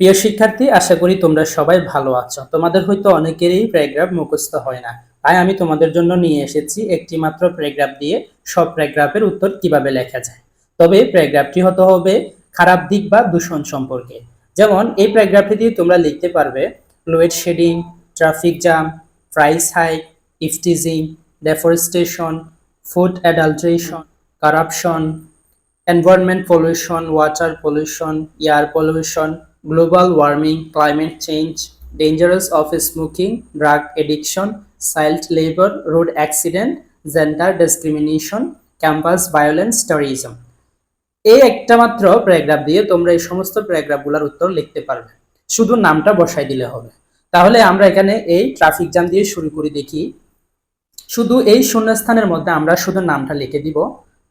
প্রিয় শিক্ষার্থী আশা করি তোমরা সবাই ভালো আছো। তোমাদের হয়তো অনেকেরই প্যারাগ্রাফ মুখস্থ হয় না। তাই আমি তোমাদের জন্য নিয়ে এসেছি একটি মাত্র প্যারাগ্রাফ দিয়ে সব প্যারাগ্রাফের উত্তর কীভাবে লেখা যায়। তবে প্যারাগ্রাফটি হতে হবে খারাপ দিক বা দূষণ সম্পর্কে। যেমন এই প্যারাগ্রাফটি দিয়ে তোমরা লিখতে পারবে load shedding traffic jam price hike eve teasing deforestation food adulteration corruption environment pollution water pollution air pollution, global warming climate change dangerous of smoking drug addiction child labour road accident gender discrimination campus violence terrorism এই একটা মাত্র paragraph দিয়ে তোমরা এই সমস্ত প্যারাগ্রাফগুলোর উত্তর লিখতে পারবে। শুধু নামটা বসাই দিলে হবে। তাহলে আমরা এখানে এই ট্রাফিক জ্যাম দিয়ে শুরু করি দেখি। শুধু এই শূন্যস্থানের মধ্যে আমরা শুধু নামটা লিখে দিব।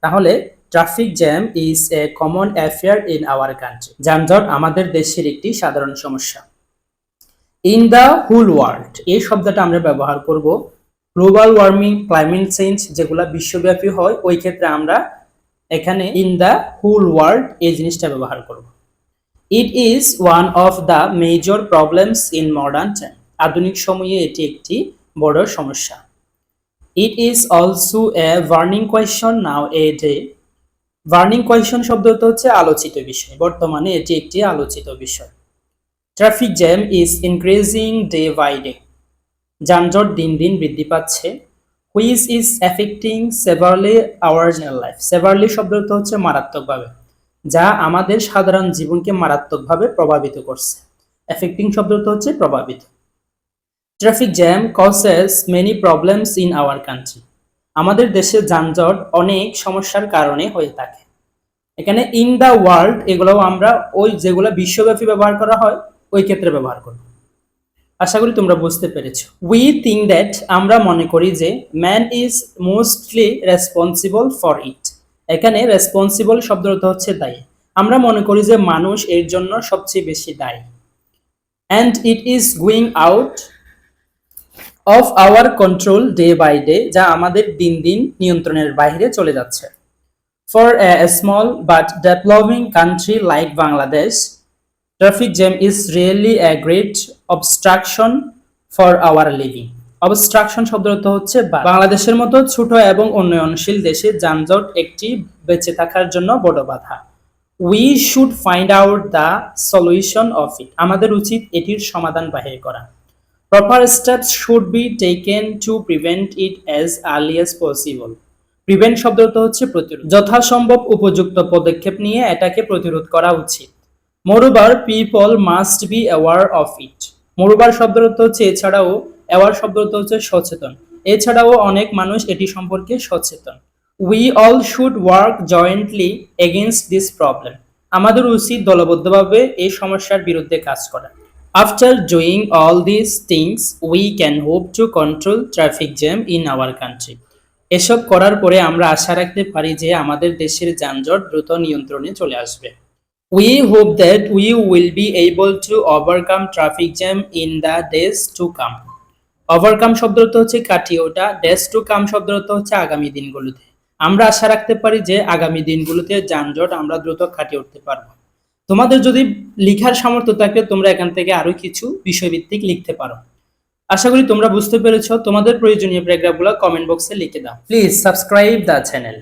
তাহলে traffic jam is a common affair in our country যানজট আমাদের দেশের একটি সাধারণ সমস্যা। ইন দ্য হুল ওয়ার্ল্ড এই শব্দটা আমরা ব্যবহার করব। গ্লোবাল ওয়ার্মিং ক্লাইমেট চেঞ্জ যেগুলো বিশ্বব্যাপী হয়, ওই ক্ষেত্রে আমরা এখানে ইন দ্য হুল ওয়ার্ল্ড এই জিনিসটা ব্যবহার করব। It is one of the major problems in modern time আধুনিক সময়ে এটি একটি বড় সমস্যা। It is also a burning question nowadays burning question শব্দটা হচ্ছে আলোচিত বিষয়। বর্তমানে এটি একটি আলোচিত বিষয়। Traffic jam is increasing day by day যানজট দিন দিন বৃদ্ধি পাচ্ছে। Which is affecting severely our life severely শব্দটা হচ্ছে মারাত্মকভাবে। যা আমাদের সাধারণ জীবনকে মারাত্মকভাবে প্রভাবিত করছে। এফেক্টিং শব্দটা হচ্ছে প্রভাবিত। Traffic jam causes many problems in our country আমাদের দেশে যানজট অনেক সমস্যার কারণে হয়ে থাকে। এখানে ইন দ্য ওয়ার্ল্ড এগুলোও আমরা ওই যেগুলো বিশ্বব্যাপী ব্যবহার করা হয়, ওই ক্ষেত্রে ব্যবহার করব। আশা করি তোমরা বুঝতে পেরেছ। উই থিঙ্ক দ্যাট আমরা মনে করি যে man is mostly responsible for it এখানে রেসপন্সিবল শব্দটা হচ্ছে দায়ী। আমরা মনে করি যে মানুষ এর জন্য সবচেয়ে বেশি দায়ী। And it is going out of our control day by day যা আমাদের দিন দিন নিয়ন্ত্রণের বাইরে চলে যাচ্ছে। For a small but developing country like Bangladesh traffic jam is really a great obstruction for our living obstruction শব্দটা হচ্ছে বাংলাদেশের মতো ছোট এবং উন্নয়নশীল দেশে যানজট একটি বেঁচে থাকার জন্য বড় বাধা। We should find out the solution of it আমাদের উচিত এটির সমাধান বাহির করা। Proper steps should be taken to prevent it as early as possible prevent শব্দটা হচ্ছে প্রতিরোধ। যথাসম্ভব উপযুক্ত পদক্ষেপ নিয়ে এটাকে প্রতিরোধ করা উচিত। Moreover people must be aware of it moreover শব্দটা হচ্ছে, এছাড়াও অ্যাওয়ার শব্দটা হচ্ছে সচেতন। এছাড়াও অনেক মানুষ এটি সম্পর্কে সচেতন। We all should work jointly against this problem আমাদের উচিত দলবদ্ধভাবে এই সমস্যার বিরুদ্ধে কাজ করা। After doing all this things we can hope to control traffic jam in our country এসব করার পরে আমরা আশা রাখতে পারি যে আমাদের দেশের যানজট দ্রুত নিয়ন্ত্রণে চলে আসবে। We hope that we will be able to overcome traffic jam in the days to come overcome শব্দটা হচ্ছে কাটিয়ে ওটা ডেজ টু কাম শব্দটা হচ্ছে আগামী দিনগুলোতে। আমরা আশা রাখতে পারি যে আগামী দিনগুলোতে যানজট আমরা দ্রুত কাটিয়ে উঠতে পারব। তোমাদের যদি লিখার সামর্থ্য থাকে, তোমরা এখান থেকে আরও কিছু বিষয়ভিত্তিক লিখতে পারো। আশা করি তোমরা বুঝতে পেরেছ। তোমাদের প্রয়োজনীয় প্যারাগ্রাফগুলো কমেন্ট বক্সে লিখে দাও। Please subscribe the channel